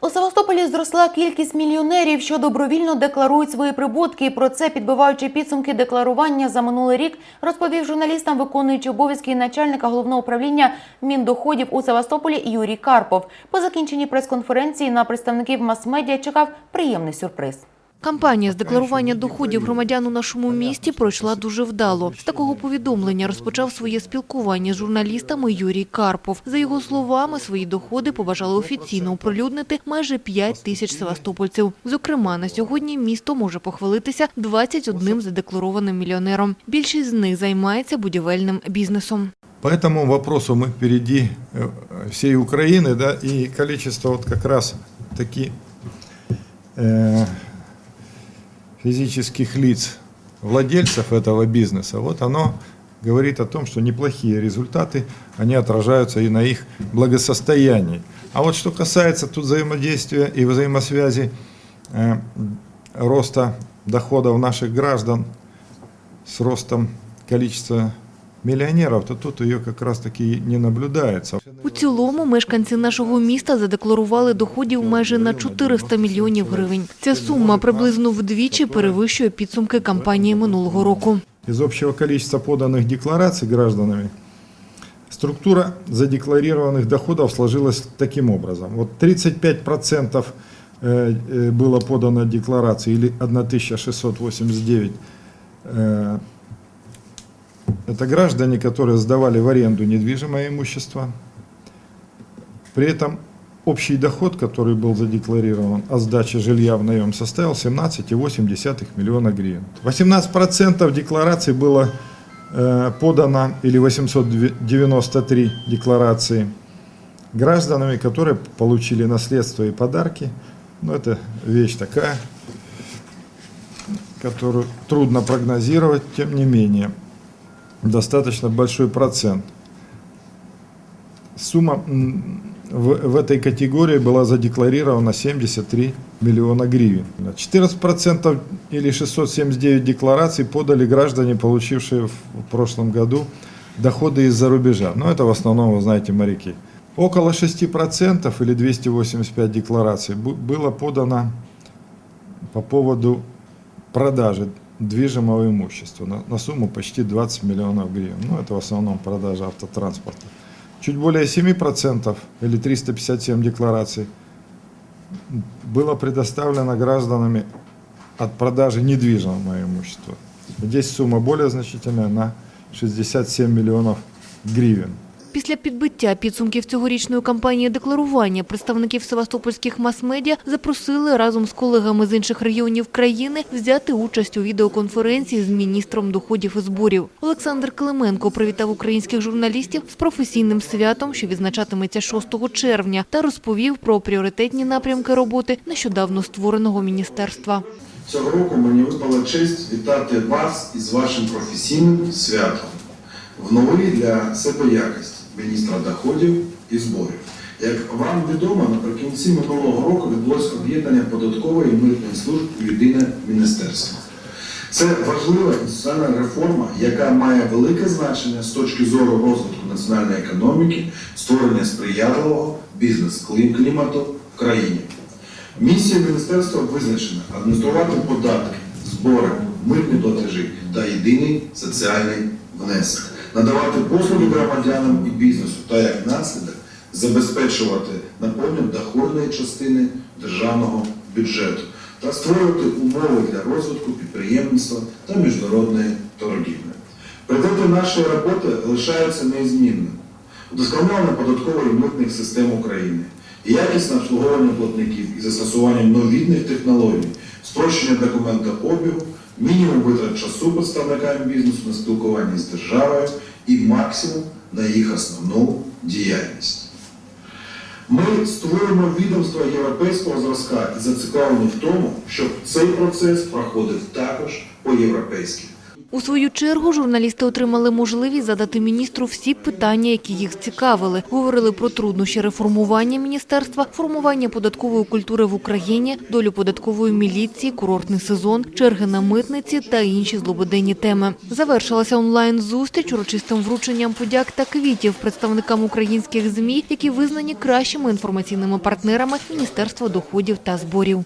У Севастополі зросла кількість мільйонерів, що добровільно декларують свої прибутки. Про це, підбиваючи підсумки декларування за минулий рік, розповів журналістам виконуючий обов'язки начальника головного управління міндоходів у Севастополі Юрій Карпов. По закінченні прес-конференції на представників мас-медіа чекав приємний сюрприз. Кампанія з декларування доходів громадян у нашому місті пройшла дуже вдало. З такого повідомлення розпочав своє спілкування з журналістами Юрій Карпов. За його словами, свої доходи побажали офіційно оприлюднити майже 5 тисяч севастопольців. Зокрема, на сьогодні місто може похвалитися 21 задекларованим мільйонером. Більшість з них займається будівельним бізнесом. По этому вопросу мы впереди э, всей Украины, да, и количество вот как раз таки э, физических лиц, владельцев этого бизнеса, вот оно говорит о том, что неплохие результаты, они отражаются и на их благосостоянии. А вот что касается тут взаимодействия и взаимосвязи э, роста доходов наших граждан с ростом количества миллионеров, то тут ее как раз таки не наблюдается. У цілому мешканці нашого міста задекларували доходів майже на 400 мільйонів гривень. Ця сума приблизно вдвічі перевищує підсумки кампанії минулого року. Из общего количества поданных деклараций гражданами структура задекларированных доходов сложилась таким образом. Вот 35% э, э, было подано деклараций или 1689 э, это граждане, которые сдавали в аренду недвижимое имущество. При этом общий доход, который был задекларирован от сдачи жилья в наем, составил 17,8 миллиона гривен. 18% деклараций было э, подано, или 893 декларации, гражданами, которые получили наследство и подарки. Ну, это вещь такая, которую трудно прогнозировать, тем не менее достаточно большой процент. Сумма в, в этой категории была задекларирована 73 миллиона гривен. 14% или 679 деклараций подали граждане, получившие в прошлом году доходы из-за рубежа. Но это в основном, вы знаете, моряки. Около 6% или 285 деклараций было подано по поводу продажи движимого имущества на, на сумму почти 20 миллионов гривен. Ну, это в основном продажа автотранспорта. Чуть более 7% или 357 деклараций было предоставлено гражданами от продажи недвижимого имущества. Здесь сумма более значительная на 67 миллионов гривен. Після підбиття підсумків цьогорічної кампанії декларування представників севастопольських мас-медіа запросили разом з колегами з інших регіонів країни взяти участь у відеоконференції з міністром доходів і зборів. Олександр Клименко привітав українських журналістів з професійним святом, що відзначатиметься 6 червня, та розповів про пріоритетні напрямки роботи нещодавно створеного міністерства. Цього року мені випала честь вітати вас із вашим професійним святом в новий для себе якості міністра доходів і зборів. Як вам відомо, наприкінці минулого року відбулось об'єднання податкової і митної служб у єдине міністерство. Це важлива інституціональна реформа, яка має велике значення з точки зору розвитку національної економіки, створення сприятливого бізнес-клімату в країні. Місія міністерства визначена адмініструвати податки, збори, митні платежі та єдиний соціальний внесок, надавати послуги громадянам і бізнесу та як наслідок забезпечувати наповнення доходної частини державного бюджету та створювати умови для розвитку підприємництва та міжнародної торгівлі. Пріоритети нашої роботи лишаються неізмінними. Удосконалення податкової і митних систем України, якісне обслуговування платників із застосуванням новітних технологій, спрощення документообігу, мінімум витрат часу представникам бізнесу на спілкування з державою і максимум на їх основну діяльність. Ми створюємо відомство європейського зразка і зацікавлені в тому, щоб цей процес проходив також по-європейськи. У свою чергу журналісти отримали можливість задати міністру всі питання, які їх цікавили. Говорили про труднощі реформування міністерства, формування податкової культури в Україні, долю податкової міліції, курортний сезон, черги на митниці та інші злободенні теми. Завершилася онлайн-зустріч урочистим врученням подяк та квітів представникам українських ЗМІ, які визнані кращими інформаційними партнерами Міністерства доходів та зборів.